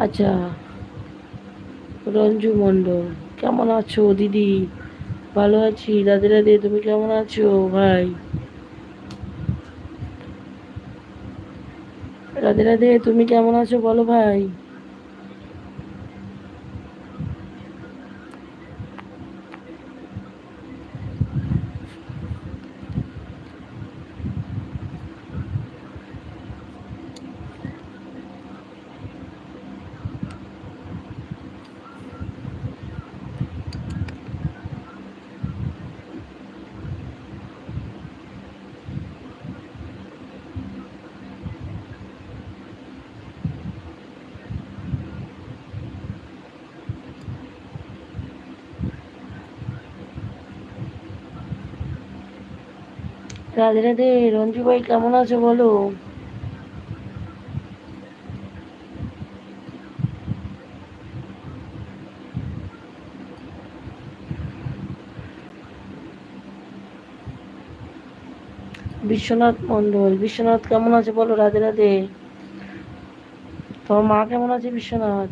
আচ্ছা রঞ্জু মণ্ডল, কেমন আছো দিদি? ভালো আছি। রাধে রাধে, তুমি কেমন আছো ভাই? রাধে রাধে, তুমি কেমন আছো বলো ভাই? রাধে রাধে রঞ্জু ভাই কেমন আছো বলো? বিশ্বনাথ মন্ডল বিশ্বনাথ কেমন আছে বলো রাধে রাধে? তোমার মা কেমন আছে বিশ্বনাথ?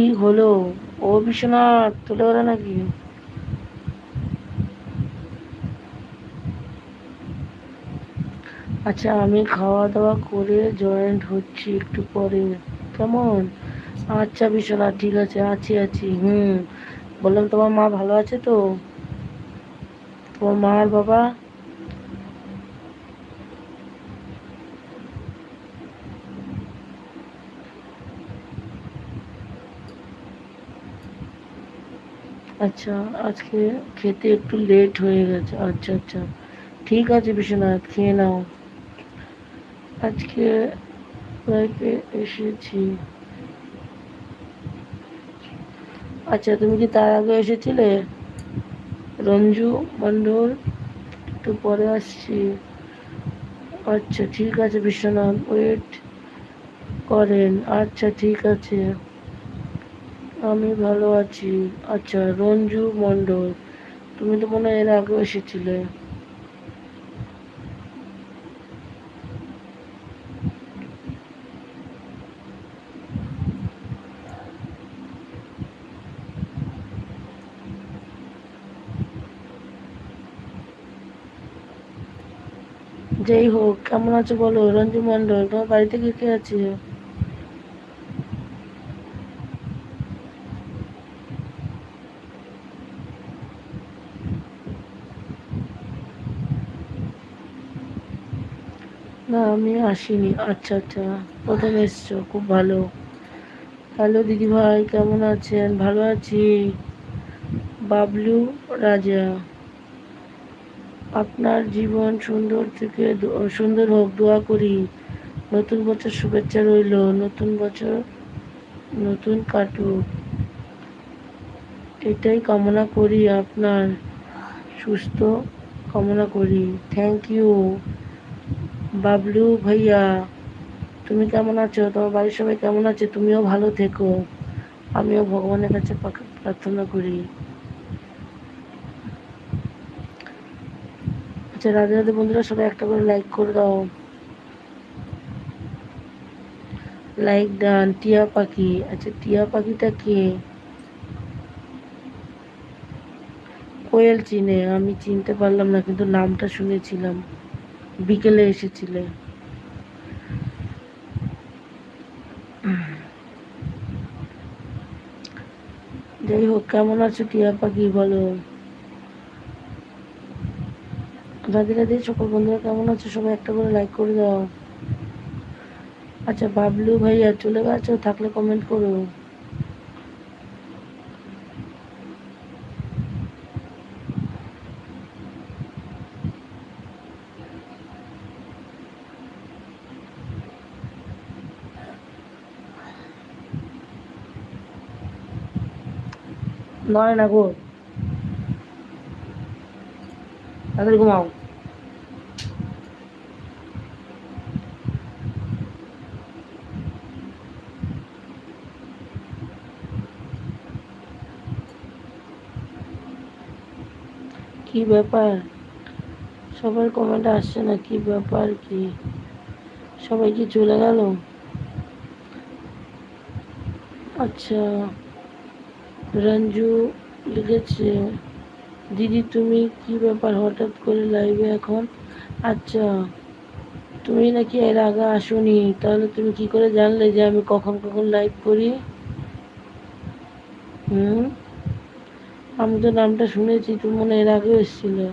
কি হলো? ও বিশ্বনাথ, তুলে ওরা নাকি? আচ্ছা আমি খাওয়া দাওয়া করে জয়েন্ট হচ্ছি একটু পরে। কেমন? আচ্ছা বিশ্বনাথ, ঠিক আছে, আছি আছি। হুম, বললাম তোমার মা ভালো আছে তো? তোমার মা আর বাবা? আচ্ছা আজকে খেতে একটু লেট হয়ে গেছে। আচ্ছা আচ্ছা। ঠিক আছে বিশ্বনাথ, খেয়ে নাও। আজকে এসেছি। আচ্ছা তুমি কি তার আগে এসেছিলে? রঞ্জু মণ্ডল, একটু পরে আসছি। আচ্ছা ঠিক আছে বিশ্বনাথ ওয়েট করেন। আচ্ছা ঠিক আছে। আমি ভালো আছি। আচ্ছা রঞ্জু মণ্ডল, তুমি তো মনে হয় এর আগে এসেছিলে। যাই হোক, কেমন আছো বলো? রঞ্জু মণ্ডল, তোমার বাড়িতে কে কে আছে না আমি আসিনি। আচ্ছা আচ্ছা। প্রথম এসছো, খুব ভালো। হ্যালো দিদি ভাই, কেমন আছেন? ভালো আছি। বাবলু রাজা, আপনার জীবন সুন্দর থেকে সুন্দর হোক, দোয়া করি। নতুন বছর শুভেচ্ছা রইল, নতুন বছর নতুন কাটুক। এটাই কামনা করি, আপনার সুস্থ কামনা করি। থ্যাংক ইউ বাবলু ভাইয়া, তুমি কেমন আছো? তোমার বাড়ির সবাই কেমন আছে? তুমিও ভালো থেকো। আমিও ভগবানের কাছে প্রার্থনা করি। আচ্ছা রাধে রাধে বন্ধুরা, সবাই একটা করে লাইক করে দাও। লাইক ডান, টিয়া পাখি। আচ্ছা টিয়া পাখিটা কে? কোয়েল চিনে, আমি চিনতে পারলাম না, কিন্তু নামটা শুনেছিলাম। বিকেলে এসেছিলে। যাই হোক, কেমন আছো টিয়া পাখি? বলো। রাধে রাধে সকল বন্ধুরা কেমন আছো? সবাই একটা করে লাইক করে দাও। আচ্ছা বাবলু ভাইয়া, চলে গেছো? থাকলে কমেন্ট করো। নয় না গো। তাদের ঘুমাও। কি ব্যাপার? সবার কমেন্ট আসছে না, কি ব্যাপার, কি? সবাই কি চলে গেল? আচ্ছা। রঞ্জু লিখেছে, দিদি, তুমি কি ব্যাপার হঠাৎ করে লাইভে এখন? আচ্ছা তুমি নাকি এর আগে আসোনি, তাহলে তুমি কি করে জানলে যে আমি কখন কখন লাইভ করি? হুম, আমি তো নামটা শুনেছি তুমি মনে এর আগেও এসেছিলে।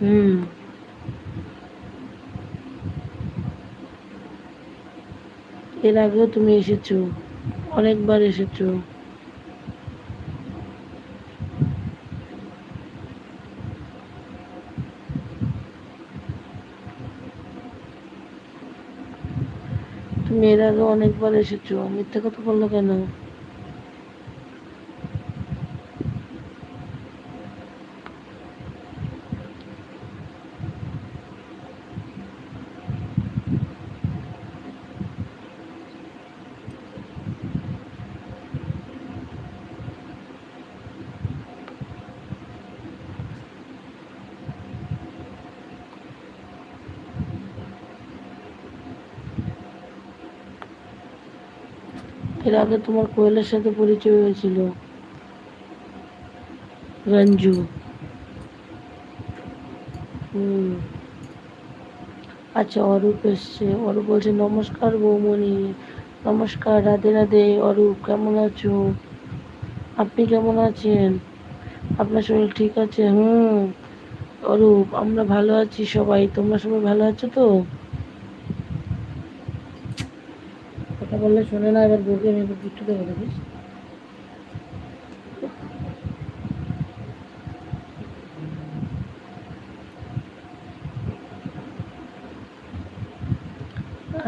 হুম এর আগেও তুমি এসেছ, অনেকবার এসেছ। তুমি এর আগে অনেকবার এসেছ, মিথ্যা কথা বলল কেন? এর আগে তোমার কোয়েলের সাথে পরিচয় হয়েছিল। রঞ্জু। হুম। আচ্ছা অরূপ এসছে। অরূপ বলছে, নমস্কার বৌমণি। নমস্কার, রাধে রাধে। অরূপ, কেমন আছো? আপনি কেমন আছেন? আপনার শরীর ঠিক আছে? হুম। অরূপ, আমরা ভালো আছি সবাই। তোমরা সবাই ভালো আছো তো কথা বললে শোনে না, এবার বলবি, আমি এবার পিঠু দেবো, দেখিস।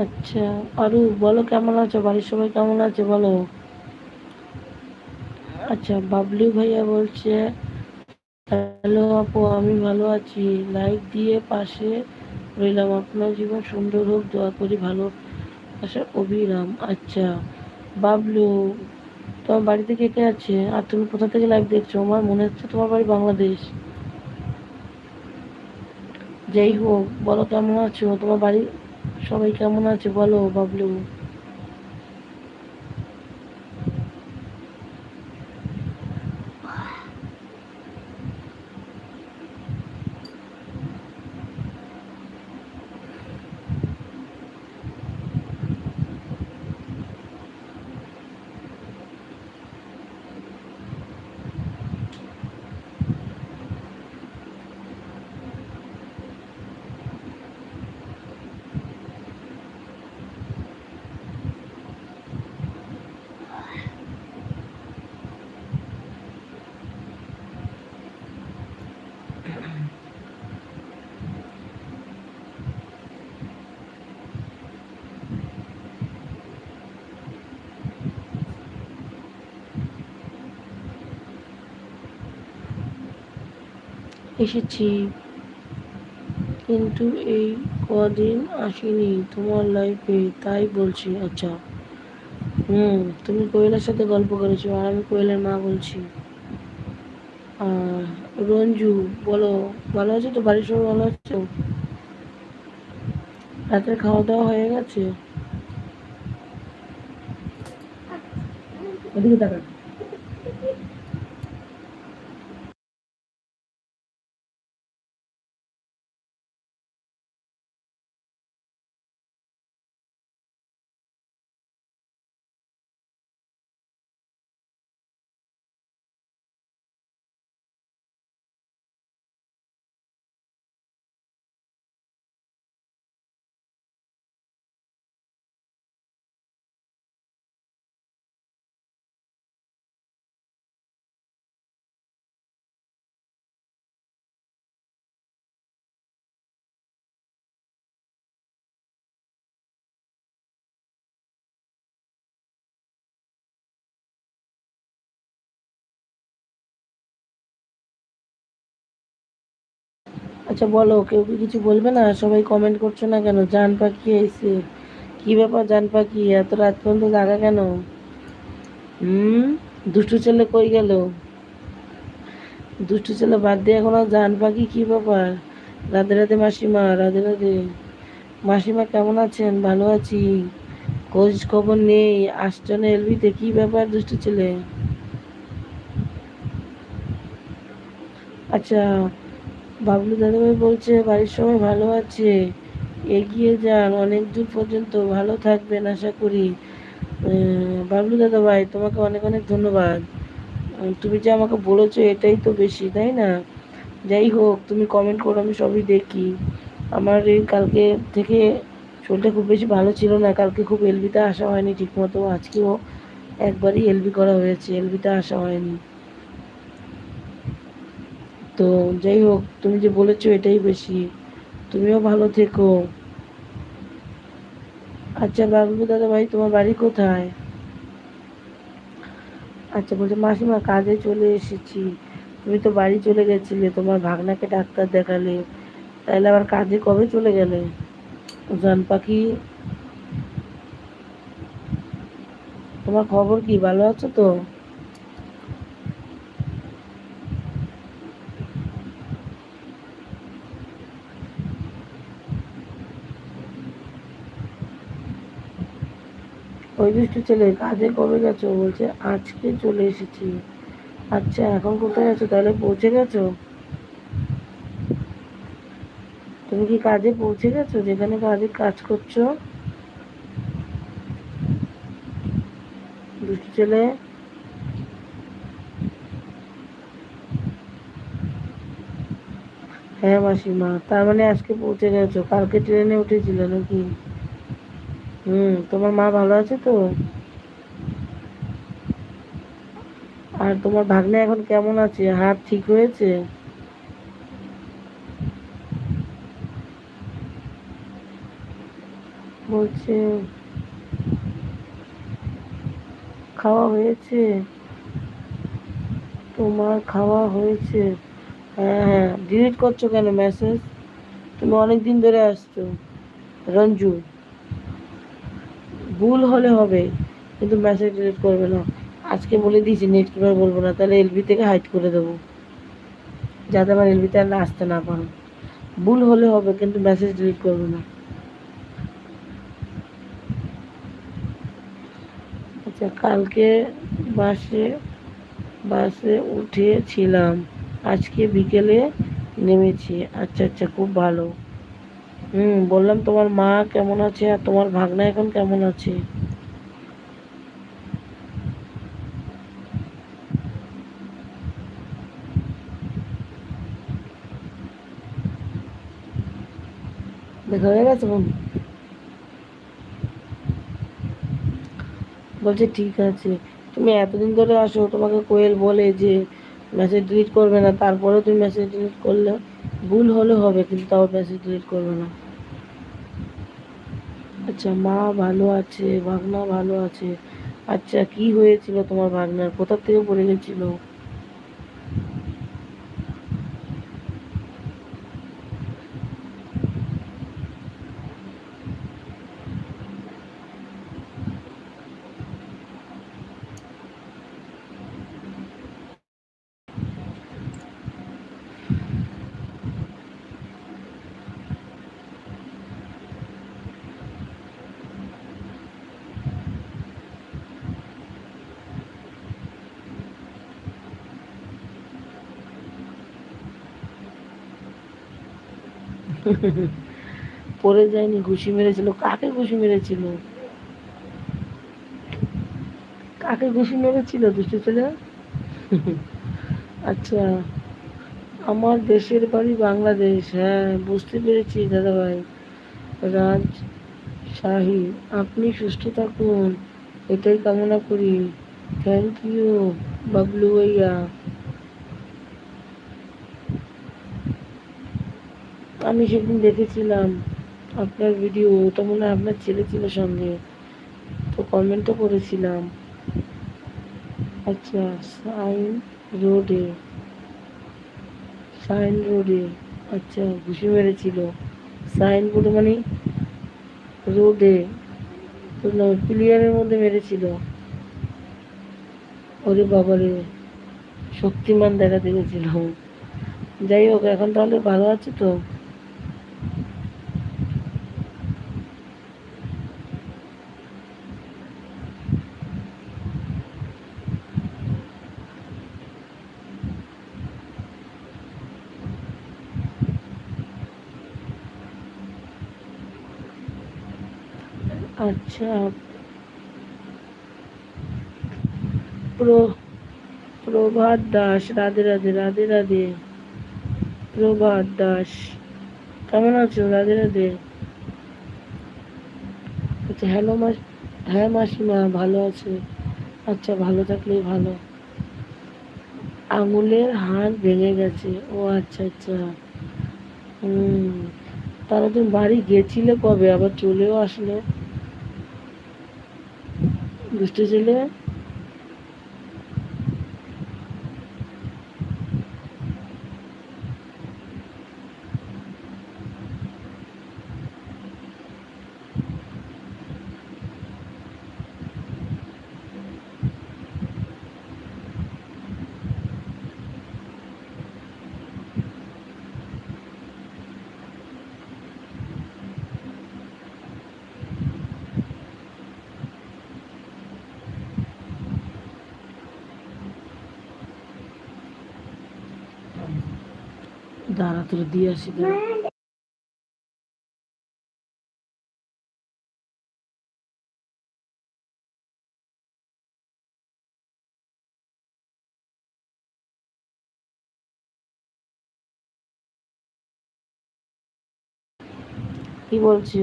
আচ্ছা আরু বলো কেমন আছো? বাড়ির সবাই কেমন আছে, বলো? আচ্ছা বাবলু ভাইয়া বলছে, হ্যালো আপু, আমি ভালো আছি। লাইক দিয়ে পাশে রইলাম। আপনার জীবন সুন্দর হোক, দোয়া করি ভালো আচ্ছা অভিরাম আচ্ছা বাবলু, তোমার বাড়িতে কে কে আছে? আর তুমি কোথা থেকে লাইভ দেখছ? আমার মনে হচ্ছে তোমার বাড়ি বাংলাদেশ। যাই হোক, বলো কেমন আছো? তোমার বাড়ি সবাই কেমন আছে? বলো, বাবলু। এসেছি। কিন্তু এই কদিন আসিনি তোমার লাইফে তাই বলছি আচ্ছা। হুম, তুমি কোয়েলের সাথে গল্প করেছ আর আমি কোয়েলের মা বলছি। রঞ্জু, বলো, ভালো আছো তো? বাড়ির সবাই ভালো আছো? রাতের খাওয়া দাওয়া হয়ে গেছে? ওদিকে তাকান আচ্ছা বলো, কেউ কি কিছু বলবে না? সবাই কমেন্ট করছ না কেন? জান পাখি এসে কি ব্যাপার জান পাখি এত রাত পর্যন্ত জাগা কেন? হুম? দুষ্টু ছেলে কই গেল? দুষ্টু ছেলে বাদ দিয়ে এখন জান পাখি কি? ব্যাপার? রাধে রাধে মাসিমা, রাধে রাধে। মাসিমা কেমন আছেন? ভালো আছি। খোঁজ খবর নেই। আসছে না এলবিতে কি ব্যাপার দুষ্টু ছেলে? আচ্ছা বাবলু দাদাভাই বলছে, বাড়ির সবাই ভালো আছে। এগিয়ে যান, অনেক দূর পর্যন্ত ভালো থাকবেন আশা করি। বাবলু দাদাভাই, তোমাকে অনেক অনেক ধন্যবাদ। তুমি যে আমাকে বলেছ, এটাই তো বেশি, তাই না? যাই হোক, তুমি কমেন্ট করো, আমি সবই দেখি। আমার এই কালকে থেকে শরীরটা খুব বেশি ভালো ছিল না, কালকে খুব এলবিতে আসা হয়নি ঠিকমতো। আজকেও একবারই এলবি করা হয়েছে, এলবিতে আসা হয়নি। তো যাই হোক, তুমি যে বলেছ এটাই বেশি। তুমিও ভালো থেকো। আচ্ছা বাবলু দাদা ভাই, তোমার বাড়ি কোথায়? আচ্ছা বলছে, মাসিমা, কাজে চলে এসেছি। তুমি তো বাড়ি চলে গেছিলে, তোমার ভাগনাকে ডাক্তার দেখালে। তাহলে আবার কাজে কবে চলে গেলে? জান পাখি। তোমার খবর কি, ভালো আছো তো? ওই দুষ্টু ছেলে কাজে কবে গেছো? বলছে, আজকে চলে এসেছি। আচ্ছা এখন কোথায় আছো? তাহলে পৌঁছে গেছো? তুমি কি কাজে পৌঁছে গেছো? যেখানে কাজে কাজ করছ? দুষ্টু ছেলে? হ্যাঁ মাসিমা, তার মানে আজকে পৌঁছে গেছো? কালকে ট্রেনে উঠেছিলে নাকি? হুম, তোমার মা ভালো আছে তো? আর তোমার ভাগ্নে এখন কেমন আছে? হাত ঠিক হয়েছে? বলছে, খাওয়া হয়েছে? তোমার খাওয়া হয়েছে? হ্যাঁ হ্যাঁ। ডিলিট করছ কেন মেসেজ তুমি অনেক দিন ধরে আসছো। রঞ্জু। ভুল হলে হবে, কিন্তু মেসেজ ডিলিট করবে না। আজকে বলে দিয়েছি নেট কীভাবে বলব না, তাহলে এলবি থেকে হাইড করে দেবো। যাতে আমার এলবিতে আর আসতে না পারো। ভুল হলে হবে, কিন্তু মেসেজ ডিলিট করবে না। আচ্ছা কালকে বাসে বাসে উঠেছিলাম। আজকে বিকেলে নেমেছি। আচ্ছা আচ্ছা খুব ভালো। হুম, বললাম তোমার মা কেমন আছে আর তোমার ভাগনা এখন কেমন আছে? দেখা হয়ে গেছে বোন বলছে ঠিক আছে। তুমি এতদিন ধরে আসো, তোমাকে কোয়েল বলে যে মেসেজ ডিলিট করবে না, তারপরেও তুমি মেসেজ ডিলিট করলে ভুল হলে হবে, কিন্তু তাও মেসেজ ডিলিট করবে না। আচ্ছা মা ভালো আছে, ভাগনা ভালো আছে। আচ্ছা কি হয়েছিল তোমার ভাগনার? কোথা থেকে পড়ে গেছিল? পড়ে যায়নি, ঘুষি মেরেছিল। কাকে ঘুষি মেরেছিল? কাকে ঘুষি মেরেছিল, দুষ্টু ছেলে? আচ্ছা আমার দেশের বাড়ি বাংলাদেশ। হ্যাঁ বুঝতে পেরেছি, দাদাভাই। রাজ শাহী, আপনি সুস্থ থাকুন। এটাই কামনা করি। থ্যাংক ইউ বাবলু ভাইয়া। আমি সেদিন দেখেছিলাম আপনার ভিডিও ওটা মনে হয় আপনার ছেলে ছিল সঙ্গে তো কমেন্টও করেছিলাম। আচ্ছা সাইন রোডে সাইন রোডে আচ্ছা ঘুষি মেরেছিল। সাইন বোর্ডে মানে রোডে তো প্লেয়ারের মধ্যে মেরেছিল। ওরে বাবারে, শক্তিমান দেখা দিয়েছিল যাই হোক, এখন তাহলে ভালো আছে তো? আচ্ছা। প্র, প্রভাত দাস, রাধে রাধে রাধে রাধে। প্রভাত দাস, কেমন আছো? রাধে রাধে। আচ্ছা হ্যালো মাস হ্যাঁ মাসিমা, ভালো আছে? আচ্ছা ভালো থাকলেই ভালো। আঙুলের হাড় ভেঙে গেছে। ও আচ্ছা আচ্ছা। হুম, তাহলে তুমি বাড়ি গেছিলে কবে? আবার চলেও আসলে? দুষ্টু ছেলে দাঁড়া তোর দিয়ে আসি। কি বলছে?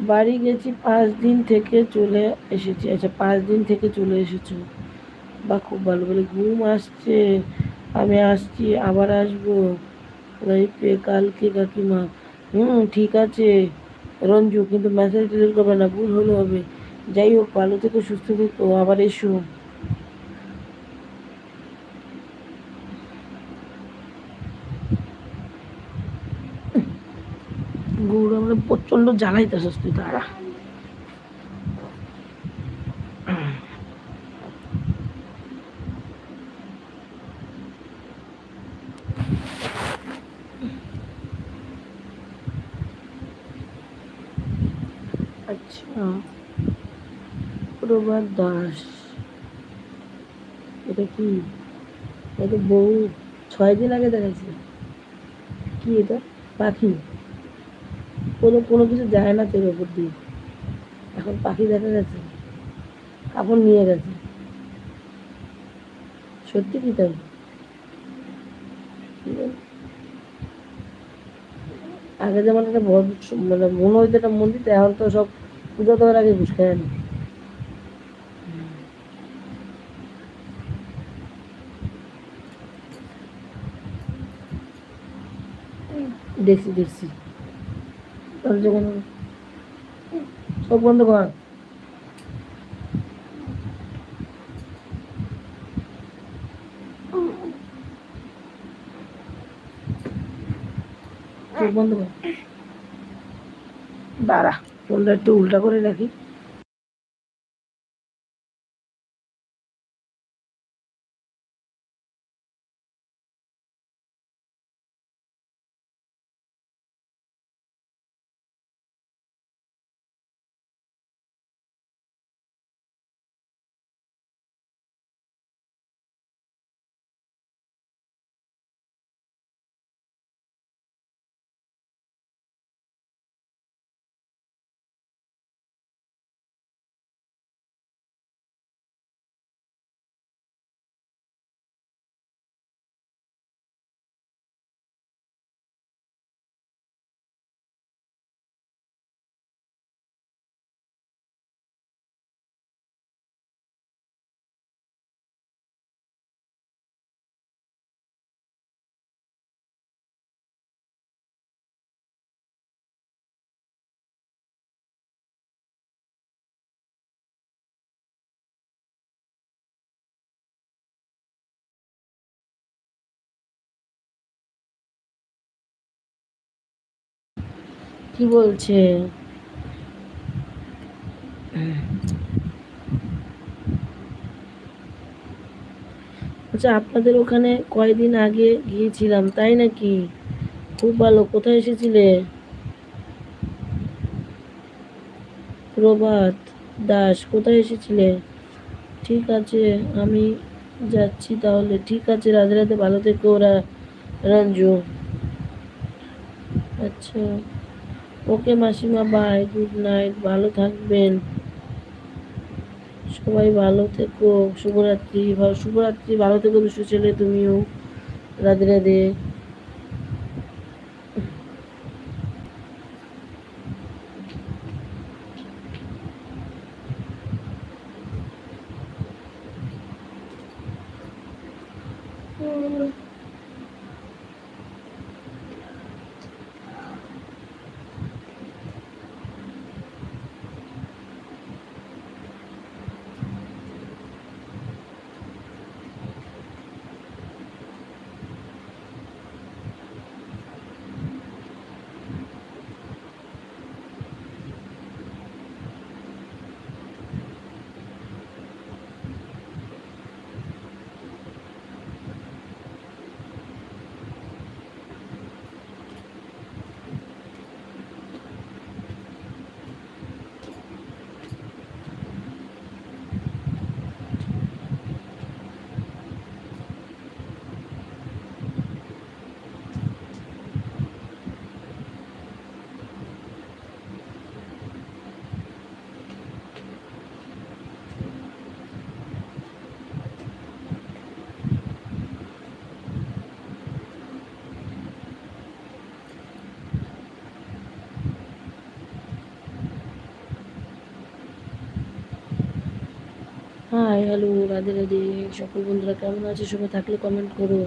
বাড়ি গেছি পাঁচ দিন থেকে চলে এসেছি। আচ্ছা পাঁচ দিন থেকে চলে এসেছ। বা খুব ভালো। বলে ঘুম আসছে। আমি আসছি, আবার আসব। পে কালকে কাকিমা। হুম, ঠিক আছে। রঞ্জু, কিন্তু মেসেজ ডিলিট করবে না, ভুল হলে হবে। যাই হোক, ভালো থেকে, সুস্থ থেকো, আবার এসো। গৌর আমরা প্রচণ্ড জ্বালাইতেছিস তারা আচ্ছা প্রভাত দাস। এটা কি? এটা বউ ছয় দিন আগে দেখাচ্ছে কি এটা? পাখি। কোনো কোনো কিছু যায় না তোর ওপর দিয়ে। এখন পাখি দেখা গেছে। কাপড় নিয়ে গেছে। সত্যি কি তাই? আগে যেমন একটা মানে মনে হইতো একটা মন্দির এখন তো সব পুজো দেওয়ার আগে ঘুষ খায় না। দেখছি দেখছি। তাহলে যখন সব বন্ধ কর। চোখ বন্ধ কর। দাঁড়া। ফোনটা একটু উল্টা করে রাখি। কি বলছে? আচ্ছা আপনাদের ওখানে কয়দিন আগে গিয়েছিলাম, তাই নাকি? খুব ভালো, কোথায় এসেছিলে? প্রভাত দাস, কোথায় এসেছিলে? ঠিক আছে, আমি যাচ্ছি তাহলে। ঠিক আছে, রাধে রাধে, ভালো থেকে ওরা রঞ্জু। আচ্ছা। ওকে মাসিমা বাই গুড নাইট ভালো থাকবেন। সবাই ভালো থেকো, শুভরাত্রি ভালো শুভরাত্রি, ভালো থেকো দুশো ছেলে তুমিও। Radhe Radhe. Hi hello Radhe Radhe. সকল বন্ধুরা কেমন আছে? সবাই থাকলে কমেন্ট করো।